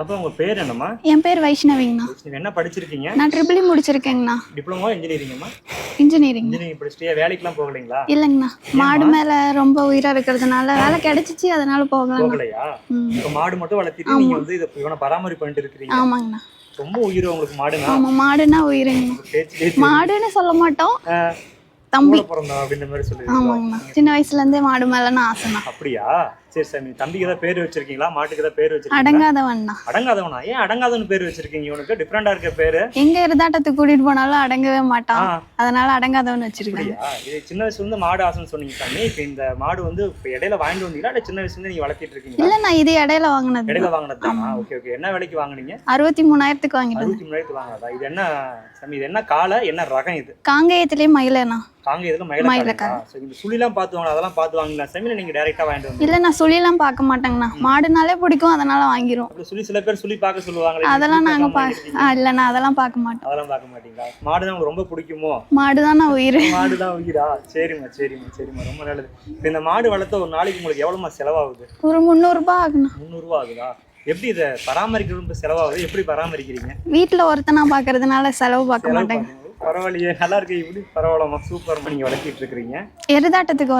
அப்போ உங்க பேர் என்னம்மா? என் பேர் வைஷ்ணவிங்கண்ணா. நீங்க என்ன படிச்சிருக்கீங்க? நான் ட்ரிபிள் முடிச்சிருக்கேங்கண்ணா. டிப்ளமோ இன்ஜினியரிங்கம்மா இன்ஜினியரிங் இன்ஜினியரிங் படிச்சுட்டு வேலைக்கெல்லாம் போகலைங்களா? இல்லைங்கண்ணா. மாடு மேலே ரொம்ப உயிராக இருக்கிறதுனால வேலை கிடைச்சிச்சு அதனால போகலாம் போகலையா? இப்போ மாடு மட்டும் வளர்த்திட்டு நீங்க வந்து இதை இவனை பராமரிப்பு பண்ணிட்டு இருக்கிறீங்க. ஆமாங்கண்ணா. ரொம்ப உயிர் உங்களுக்கு மாடுங்க ஆமாம் மாடுனா உயிருங்கண்ணா. பேச்சு மாடுன்னு சொல்ல மாட்டோம். தம்பி. கூட பிறந்தோம் அப்படின்ற மாதிரி சொல்லுவீங்க ஆமாங்கண்ணா. சின்ன வயசுலேருந்தே மாடு மேலேன்னு ஆசைண்ணா. அப்படியா? சரி சாமி தம்பிக்கு ஏதாவது பேர் வச்சிருக்கீங்களா? மாட்டுக்கு ஏதாவது பேர் வச்சிருக்கீங்களா? அடங்காதவண்ணா. அடங்காதவனா? ஏன் அடங்காதவன் பேர் வச்சிருக்கீங்க? இவனுக்கு டிஃப்ரெண்டா இருக்க பேரு. எங்க இருதாட்டத்துக்கு கூட்டிட்டு போனாலும் அடங்கவே மாட்டான். அதனால அடங்காதவன் வச்சிருக்காங்க இது சின்ன வயசுல இருந்து மாடு ஆசைன்னு சொன்னீங்க சாமி. இப்போ இந்த மாடு வந்து இப்போ இடையில வாங்கிட்டு வந்தீங்களா? இல்ல சின்ன வயசுல இருந்து நீங்க வளர்த்திட்டு இருக்கீங்களா? இல்ல நான் இது இடையில வாங்கினது. இடையில வாங்கினது தானா ஓகே ஓகே. என்ன விலைக்கு வாங்குனீங்க? அறுபத்தி மூணாயிரத்துக்கு வாங்கிட்டேன். அறுபத்தி மூணாயிரத்து வாங்கினதா? இது என்ன சாமி இது என்ன காலை என்ன ரகம் இது? காங்கேயத்திலேயே மயிலண்ணா. காங்க இதுல மயில மயில காலைங்களா சரி இந்த சுழிலாம் பார்த்து வாங்க அதெல்லாம் பார்த்து வாங்கலாம் சாமி? நீங்க டைரக்டா வாங்கிட்டு வந்து இல்ல நான் சுழியெல்லாம் பார்க்க மாட்டேங்கண்ணா. மாடுனாலே பிடிக்கும் அதனால வாங்கிரும். சுழி சில பேர் சுழி பார்க்க சொல்லுவாங்களே நீங்க அதெல்லாம் நாங்க பா இல்லண்ணா அதெல்லாம் பார்க்க மாட்டோம். அதெல்லாம் பார்க்க மாட்டீங்களா? மாடு உங்களுக்கு ரொம்ப பிடிக்குமோ? மாடுதான் நான் உயிர். மாடுதான் உயிரா? சரிம்மா சரிம்மா சரிம்மா ரொம்ப நல்லது. இந்த மாடு வளர்த்த ஒரு நாளைக்கு உங்களுக்கு எவ்வளோமா செலவாகுது? ஒரு முந்நூறுபா ஆகுண்ணா. முந்நூறுரூவா ஆகுதா? எப்படி இதை பராமரிக்கிறது ரொம்ப செலவாகுது? எப்படி பராமரிக்கிறீங்க? வீட்டுல ஒருத்தனா பாக்குறதுனால செலவு பார்க்க மாட்டேங்க. பரவாயில்லையே. நல்லா இருக்கு இப்படி பரவாயில்லம்மா சூப்பர் நீங்க வளர்த்திட்டு இருக்கிறீங்க. எருதாட்டத்துக்கு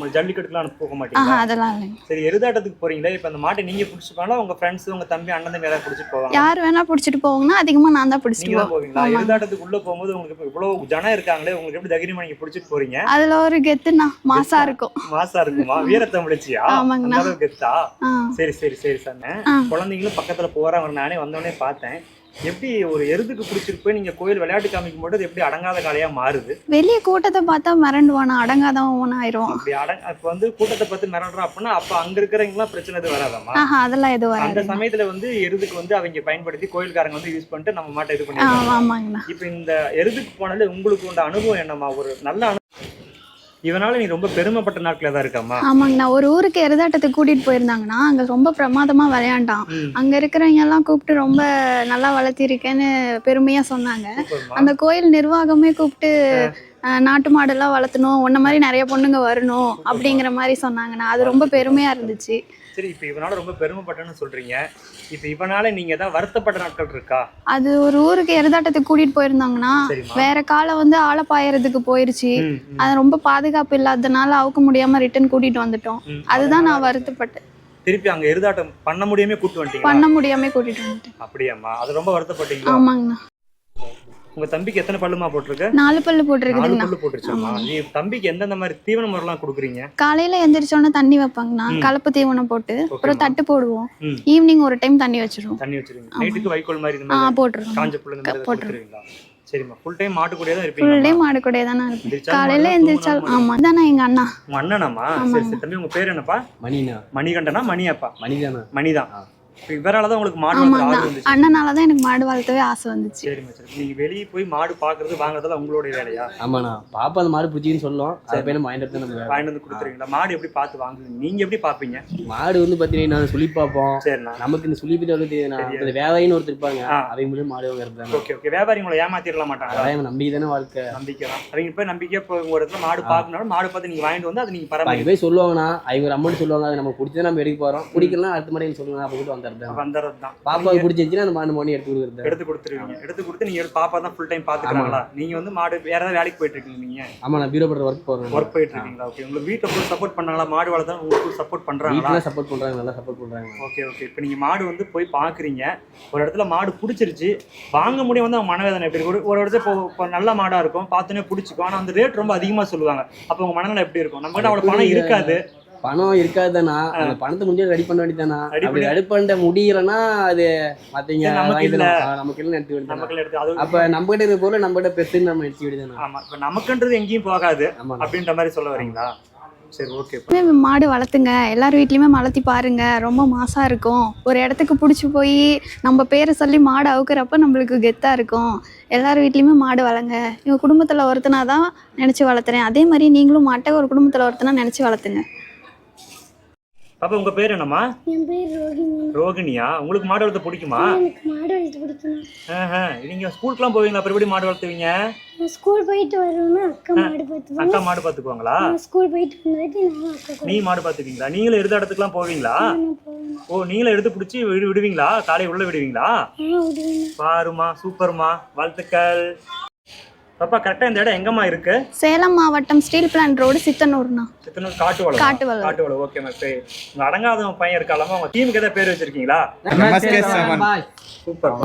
மு- ஜல்லிக்கட்டுக்குலாம் போக ஆஹா மாட்டீங்களா அதெல்லாம் இல்லைங்க. சரி எருதாட்டத்துக்கு போறீங்களா? இப்போ அந்த மாட்டை நீங்க பிடிச்சி போனா உங்க ஃப்ரெண்ட்ஸ் உங்க தம்பி அண்ணன் தம்பி யாராவது பிடிச்சிட்டு போவாங்க யார் வேணா பிடிச்சிட்டு போவாங்கன்னா அதிகமா நான் தான் பிடிச்சிட்டு போவீங்களா. எருதாட்டத்துக்கு உள்ள போகும்போது உங்களுக்கு இவ்வளவு ஜனம் இருக்காங்களே உங்களுக்கு எப்படி தைரியமா நீங்க பிடிச்சிட்டு போறீங்க? அதுல ஒரு கெத்துண்ணா மாசா இருக்கும். மாசா இருக்குமா? வீரத்தமிழச்சியா ஆமாங்கண்ணா. அந்த அளவுக்கு கெத்தா? சரி சரி சரி. ஆ. குழந்தைங்களும் பக்கத்துல போறாங்க. நானே வந்தோடனே பார்த்தேன். எப்படி ஒரு எருதுக்கு பிடிச்சிட்டு போய் நீங்க கோயில் விளையாட்டு காமிக்கும் போது எப்படி அடங்காத காளையா மாறுது? வெளிய கூட்டத்தை பார்த்தா மிரண்டுவானா? அடங்காதவன் ஆயிரும். அப்படி அடங்க இப்ப வந்து கூட்டத்தை பத்தி மிரடுறோம் அப்படின்னா அப்ப அங்க இருக்கிறவங்கலாம் பிரச்சனை எதுவும் வராதாமா அதெல்லாம் எதுவும் அந்த வராது சமயத்துல வந்து எருதுக்கு வந்து அவங்க பயன்படுத்தி கோயில்காரங்க வந்து யூஸ் பண்ணிட்டு நம்ம மாட்டை இது ஆமாங்கண்ணா. இப்ப இந்த எருதுக்கு போனதுல உங்களுக்கு உண்ட அனுபவம் என்னம்மா? ஒரு நல்ல அனு இவனால நீ ரொம்ப பெருமைப்பட்ட நாட்களா தான் இருக்காமா ஆமாங்கண்ணா ஒரு ஊருக்கு எருதாட்டத்துக்கு கூட்டிட்டு போயிருந்தாங்கன்னா அங்க ரொம்ப பிரமாதமா விளையாண்டான். அங்க இருக்கிறவங்க எல்லாம் கூப்பிட்டு ரொம்ப நல்லா வளர்த்திருக்கேன்னு பெருமையா சொன்னாங்க. அந்த கோயில் நிர்வாகமே கூப்பிட்டு நாட்டு மாடெல்லாம் வளர்த்தணும் உன்ன மாதிரி நிறைய பொண்ணுங்க வரணும் அப்படிங்கிற மாதிரி சொன்னாங்கண்ணா. அது ரொம்ப பெருமையா இருந்துச்சு. சரி இப்ப இவனால ரொம்ப பெருமைப்பட்டேன்னு சொல்றீங்க. இப்ப இவனால நீங்க தான் வருத்தப்பட்ட நாட்கள் இருக்கா? அது ஒரு ஊருக்கு எருதாட்டத்துக்கு கூட்டிட்டு போயிருந்தாங்கன்னா வேற காலை வந்து ஆழ பாயறதுக்கு போயிருச்சு. அது ரொம்ப பாதுகாப்பு இல்லாததுனால அவுக்க முடியாம ரிட்டர்ன் கூட்டிட்டு வந்துட்டோம். அதுதான் நான் வருத்தப்பட்டேன். திருப்பி அங்க எருதாட்டம் பண்ண முடியாம கூட்டு வந்துட்டீங்களா? பண்ண முடியாம கூட்டிட்டு வந்துட்டேன். அப்படியாம்மா. அது ரொம்ப வருத்தப்பட்டீங்களா? ஆமாங்கண்ணா. உங்க தம்பிக்கு எத்தனை பல்லுமா போட்டிருக்கு? நாலு பல்லு நாலு போட்டிருக்குதுங்கண்ணா பல்லு போட்டுருச்சுமா நீ தம்பிக்கு எந்தெந்த மாதிரி தீவன முறைலாம் கொடுக்குறீங்க? காலையில எந்திரிச்சோன்னே தண்ணி வைப்பாங்கண்ணா. ம். கலப்பு தீவனம் போட்டு அப்புறம். தட்டு போடுவோம். ம். ஈவினிங் ஒரு டைம் தண்ணி வச்சிருவோம். தண்ணி வச்சிருவீங்க. நைட்டுக்கு வைக்கோல் மாதிரி இந்த ஆ மாதிரி போட்டுருவோம். காஞ்ச புல்லு இந்த மாதிரி போட்டுருவோம். கொடுத்துருவீங்களா சரிம்மா ஃபுல் டைம் மாட்டுக்கூடயே தான் ஃபுல் இருப்பீங்க டே மாடு கூடயே தானே இருப்பேன். எந்திரிச்சா காலையில தூங்குனா ஆமா தானே எங்க அண்ணா. உங்க அண்ணனாமா சரி சரி. தம்பி உங்க பேர் என்னப்பா? மணிண்ணா. மணிகண்டனா மணியாப்பா? மணிதானா. மணிதான் இவரால தான் உங்களுக்கு மாடு ஆமா வளர்க்குற அண்ணா ஆர்வம் வந்துச்சு. அண்ணனாலதான் எனக்கு மாடு வளர்த்தவே ஆசை வந்துச்சு. சரிம்மா சரி நீங்க வெளியே போய் மாடு பாக்குறது வாங்குறதெல்லாம் உங்களுடைய வேலையா? ஆமாண்ணா. பாப்பா அந்த மாடு பிடிச்சின்னு சொல்லும். அதை போய் நம்ம வாங்கிட்டு வந்து நம்ம வேலை. வாங்கிட்டு வந்து கொடுத்துருவீங்களா? மாடு எப்படி பார்த்து வாங்குவீங்க? நீங்க எப்படி பாப்பீங்க மாடு வந்து பாத்தீங்கன்னா சுழி பார்ப்போம். சரிண்ணா. நமக்கு இந்த சுழி பத்தி வந்து தெரியுதுண்ணா. தெரியாது. இந்த வேலைன்னு ஒருத்தர் இருப்பாங்க. ஆ. அவங்க மாடு வாங்குறது ஓகே ஓகே. வியாபாரி உங்களை ஏமாத்திடலாம் மாட்டாங்களா அதான் நம்பி தானே வாழ்க்கை. நம்பிக்கை தான் அவங்க போய் நம்பிக்கையா இப்போ உங்க இடத்துல மாடு பார்க்கணும் மாடு பார்த்து நீங்க வாங்கிட்டு வந்து அதை நீங்க அவங்க பராமரிக்க போய் சொல்லுவாங்கண்ணா. அவங்க ஒரு அமௌண்ட் சொல்லுவாங்க. அது நம்ம பிடிச்சதை நம்ம எடுக்க போறோம். பிடிக்கலாம் அடுத்த மாதிரி சொல்லுங்க அப்ப கூட தான். பாப்பாவுக்கு பிடிச்சிருந்துச்சுன்னா அந்த மாடு மணி எடுத்து கொடுக்குறது. எடுத்து கொடுத்துருவீங்க. எடுத்து கொடுத்து நீங்க பாப்பா தான் ஃபுல் டைம் பாத்துக்கிறாங்களா? நீங்க வந்து மாடு வேற ஏதாவது வேலைக்கு போயிட்டு இருக்கீங்க நீங்க? ஆமா நான் ஒர்க் போறேன். ஒர்க் போயிட்டு இருக்கீங்களா ஓகே உங்களுக்கு வீட்டுல ஃபுல் சப்போர்ட் பண்ணாங்களா? மாடு வளர்த்தா உங்களுக்கு சப்போர்ட் பண்றாங்களா? சப்போர்ட் பண்றாங்க நல்லா சப்போர்ட் பண்றாங்க. ஓகே ஓகே இப்போ நீங்க மாடு வந்து போய் பாக்குறீங்க. ஒரு இடத்துல மாடு பிடிச்சிருச்சு. வாங்க முடியும் வந்து அவங்க மனவேதனை எப்படி இருக்கு? ஒரு இடத்துல இப்போ இப்போ நல்ல மாடா இருக்கும். பார்த்தோன்னே பிடிச்சிக்கும். ஆனா அந்த ரேட் ரொம்ப அதிகமா சொல்லுவாங்க. அப்போ உங்க மனநிலை எப்படி இருக்கும்? நம்ம கிட்ட அவ்வளவு பணம் இருக்காது. பணம் இருக்காதுதானா? அந்த பணத்தை முடிஞ்சு ரெடி பண்ண வேண்டியதானா Ready அப்படி ரெடி பண்ண முடியலன்னா அது மத்தீங்க சரி, நமக்கு இல்ல. எடுத்து வேண்டியதானா நமக்குள்ள எடுத்து அது அப்ப நம்ம கிட்ட இருக்க பொருள் நம்ம கிட்ட பெருசுன்னு நம்ம எடுத்து வேண்டியதானா ஆமா இப்போ நமக்குன்றது எங்கேயும் போகாது. அப்படின்ற மாதிரி சொல்ல வரீங்களா? சரி ஓகே மாடு வளர்த்துங்க? எல்லார் வீட்லயுமே வளர்த்தி பாருங்க. ரொம்ப மாசா இருக்கும். ஒரு இடத்துக்கு பிடிச்சி போய் நம்ம பேரை சொல்லி மாடு அவுக்கிறப்ப நம்மளுக்கு கெத்தா இருக்கும். எல்லார் வீட்லயுமே மாடு வளங்க. எங்க குடும்பத்துல ஒருத்தனா தான் நினைச்சு வளர்த்துறேன். அதே மாதிரி நீங்களும் மாட்டை ஒரு குடும்பத்துல ஒருத்தனா நினைச்சு வளர்த்துங்க. பாப்பா உங்க பேர் என்னம்மா? என் பேர் ரோஹிணி ரோகிணியா? உங்களுக்கு மாடு வளர்த்த பிடிக்குமா? எனக்கு மாடு வளர்த்து பிடிக்கணும். ஆஹா. நீங்க ஸ்கூலுக்குலாம் போவீங்களா? அப்புறம் எப்படி மாடு வளர்த்துவீங்க? ஸ்கூல் போயிட்டு வருவேன்னா அக்கா மாடு பார்த்துப்பாங்க அக்கா மாடு பாத்துக்குவாங்களா நான் ஸ்கூல் போயிட்டு வந்தாட்டி நீ மாடு பாத்துக்கீங்களா நீங்களும் எடுத்த இடத்துக்குலாம் போவீங்களா? ஓ நீங்களும் எடுத்து பிடிச்சி விடு விடுவீங்களா? காலை உள்ள விடுவீங்களா? பாருமா சூப்பர்மா வாழ்த்துக்கள். பாப்பா கரெக்டா இந்த இடம் எங்கம்மா இருக்கு? சேலம் மாவட்டம் ஸ்டீல் பிளான்ட் ரோடு சித்தனூர்ண்ணா. சித்தனூர் காட்டு வளம் காட்டுவளம். காட்டு வளம் ஓகே மேம் உங்க அடங்காதவன் பையன் இருக்காலாமா உங்க டீமுக்கு ஏதாவது பேர் வச்சிருக்கீங்களா? சார். சூப்பர்